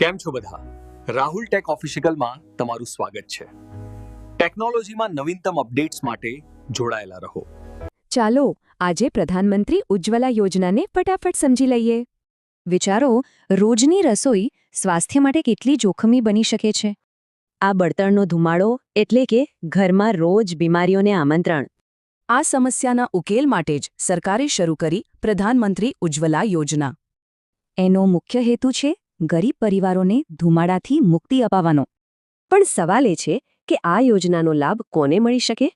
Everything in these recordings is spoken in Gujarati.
કેમ છો બધા? રાહુલ ટેક ઓફિશિયલમાં તમારું સ્વાગત છે. ટેકનોલોજીમાં નવીનતમ અપડેટ્સ માટે જોડાયેલા રહો. ચાલો, આજે પ્રધાનમંત્રી ઉજ્જવલા યોજનાને ફટાફટ સમજી લઈએ. વિચારો, રોજની રસોઈ સ્વાસ્થ્ય માટે કેટલી જોખમી બની શકે છે? આ બળતણનો ધુમાડો એટલે કે ઘરમાં રોજ બીમારીઓને આમંત્રણ. આ સમસ્યાના ઉકેલ માટે જ સરકારે શરૂ કરી પ્રધાનમંત્રી ઉજ્જવલા યોજના. એનો મુખ્ય હેતુ છે ગરીબ પરિવારોને ધુમાડાથી મુક્તિ અપાવવાનો. પણ સવાલ એ છે કે આ યોજનાનો લાભ કોને મળી શકે?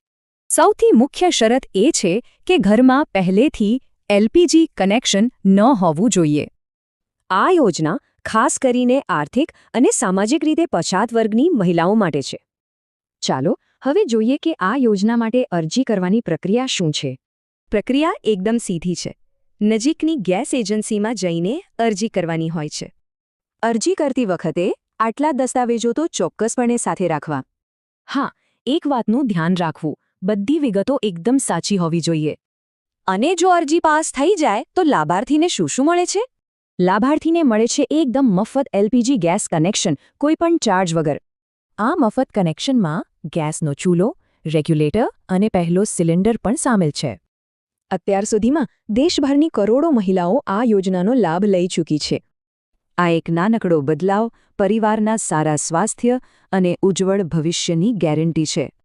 સૌથી મુખ્ય શરત એ છે કે ઘરમાં પહેલેથી એલપીજી કનેક્શન ન હોવું જોઈએ. આ યોજના ખાસ કરીને આર્થિક અને સામાજિક રીતે પછાત વર્ગની મહિલાઓ માટે છે. ચાલો, હવે જોઈએ કે આ યોજના માટે અરજી કરવાની પ્રક્રિયા શું છે. પ્રક્રિયા એકદમ સીધી છે. નજીકની ગેસ એજન્સીમાં જઈને અરજી કરવાની હોય છે. અરજી કરતી વખતે આટલા દસ્તાવેજો તો ચોક્કસપણે સાથે રાખવા. હા, એક વાતનું ધ્યાન રાખવું. બધી વિગતો એકદમ સાચી હોવી જોઈએ. અને જો અરજી પાસ થઈ જાય, તો લાભાર્થીને શું શું મળે છે? લાભાર્થીને મળે છે એકદમ મફત એલપીજી ગેસ કનેક્શન કોઈપણ ચાર્જ વગર. આ મફત કનેક્શનમાં ગેસનો ચૂલો, રેગ્યુલેટર અને પહેલો સિલિન્ડર પણ સામેલ છે. અત્યાર સુધીમાં દેશભરની કરોડો મહિલાઓ આ યોજનાનો લાભ લઈ ચૂકી છે. આ એક નાનકડો બદલાવ પરિવારના સારા સ્વાસ્થ્ય અને ઉજ્જવળ ભવિષ્યની ગેરંટી છે.